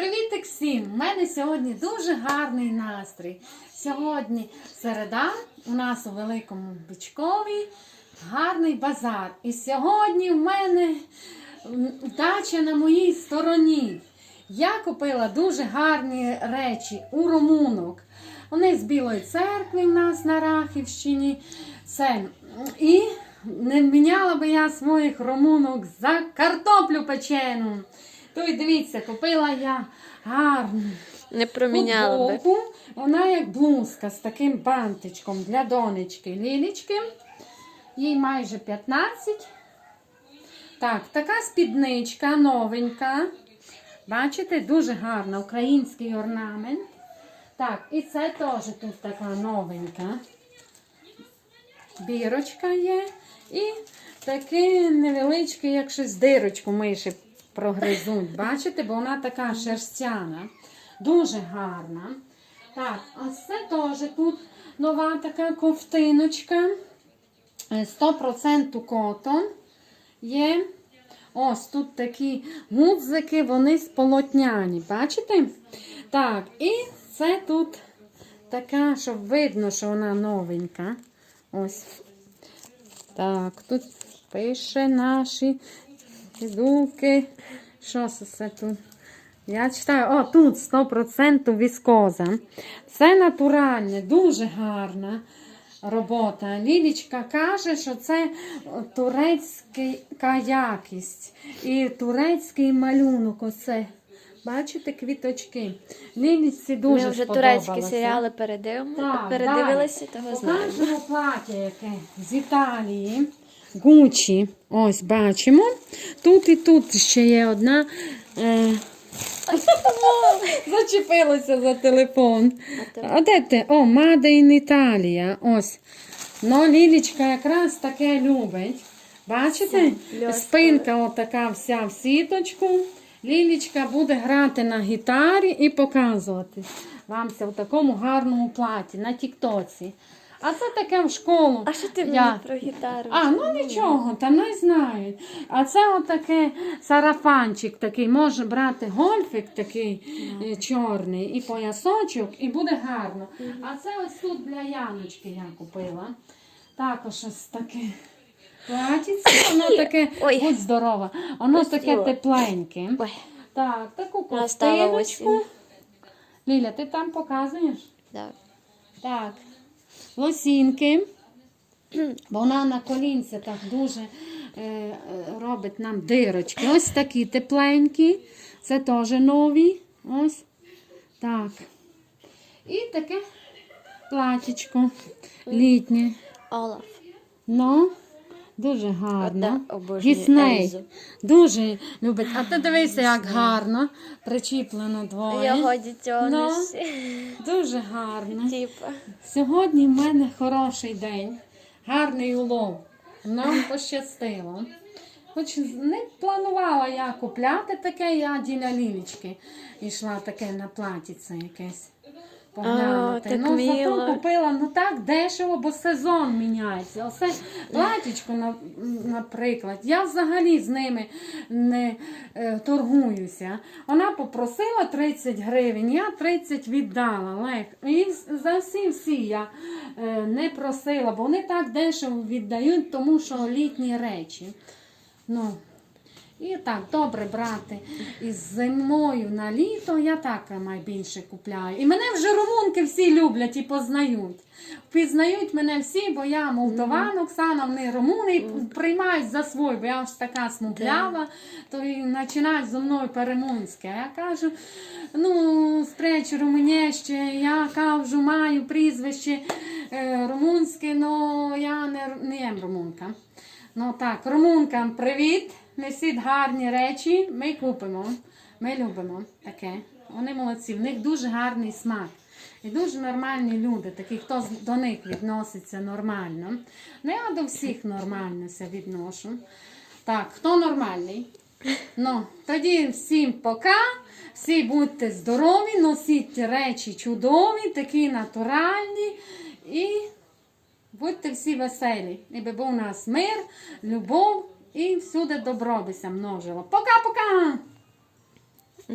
Привіт всім! У мене сьогодні дуже гарний настрій. Сьогодні середа, у нас у Великому Бичкові гарний базар. І сьогодні в мене м, дача на моїй стороні. Я купила дуже гарні речі у румунок. Вони з Білої церкви в нас на Рахівщині. Це. І не міняла би я своїх румунок за картоплю печену. То й дивіться, купила я гарну Не проміняла би. футболку. Вона як блузка з таким бантичком для донечки Лілічки. Їй майже 15. Так, така спідничка новенька. Бачите, дуже гарна, український орнамент. Так, і це теж тут така новенька. Бірочка є. І таке невеличке, як щось дирочку миші прогризуть. Бачите, бо вона така шерстяна. Дуже гарна. Так, а це теж тут нова така ковтиночка. Е, 100% котон є. Ось тут такі гудзики, вони сполотняні. Бачите? Так, і це тут така, щоб видно, що вона новенька. Ось. Так, тут пише наші фізулки. Що це тут? Я читаю, о, тут 100% віскоза. Це натуральне, дуже гарна робота. Лілічка каже, що це турецька якість і турецький малюнок. Оце. Бачите, квіточки. Лілічці дуже Ми вже турецькі серіали передивимо, Так, передивилися, того знаємо. Покажемо плаття яке з Італії. Гучі. Ось бачимо. Тут і тут ще є одна. Е... Зачепилася за телефон. А де ти? О, Made in Italia. Ось. Ну, Лілічка якраз таке любить. Бачите? Спинка отака вся в сіточку. Лілічка буде грати на гітарі і показувати вам це в такому гарному платі на Тіктоці. А це таке в школу. А що ти мені Я- про гітару? А, ну нічого, та не знають. А це отаке сарафанчик такий, може брати гольфик такий е, чорний і поясочок, і буде гарно. А це ось тут для Яночки я купила. Також ось таке. Платіце, воно таке, Ой. будь здорова, воно таке тепленьке. Ой, Так, таку Настала ковтиночку. Ліля, ти там показуєш? так. Так, лосінки. Бо вона на колінці так дуже е, робить нам дирочки. Ось такі тепленькі. Це теж нові. Ось. Так. І таке платічко літнє. Олаф. Ну, дуже гарно. Дісней. Дуже любить. А ти дивися, як гарно. Причіплено двоє. Його дітьониші. Дуже гарно. Типа. Сьогодні в мене хороший день, гарний улов. Нам пощастило. Хоч не планувала я купляти таке, я діля лілічки йшла таке на платіце якесь. Поглянути. так ну, мило. зато купила ну так дешево, бо сезон міняється. Оце платічко, наприклад, я взагалі з ними не е, торгуюся. Вона попросила 30 гривень, я 30 віддала. Лег. І за всі всі я е, не просила, бо вони так дешево віддають, тому що літні речі. Ну, і так, добре брати. І зимою на літо я так найбільше купляю. І мене вже румунки всі люблять і познають. Впізнають мене всі, бо я молдован, Оксана, вони румуни і приймають за свой, бо я ж така смуплява, то і починають зі мною перемунське. Я кажу, ну, спреч румуняще, я кажу, маю прізвище е, румунське, але я не, не є румунка. Ну так, румункам привіт. Несіть гарні речі, ми купимо. Ми любимо таке. Вони молодці, в них дуже гарний смак. І дуже нормальні люди, такі, хто до них відноситься нормально. Ну, я до всіх нормально ся відношу. Так, хто нормальний? Ну, тоді всім пока. Всі будьте здорові, носіть речі чудові, такі натуральні. І Будьте всі веселі, і був у нас мир, любов і всюди добро би множило. Пока-пока!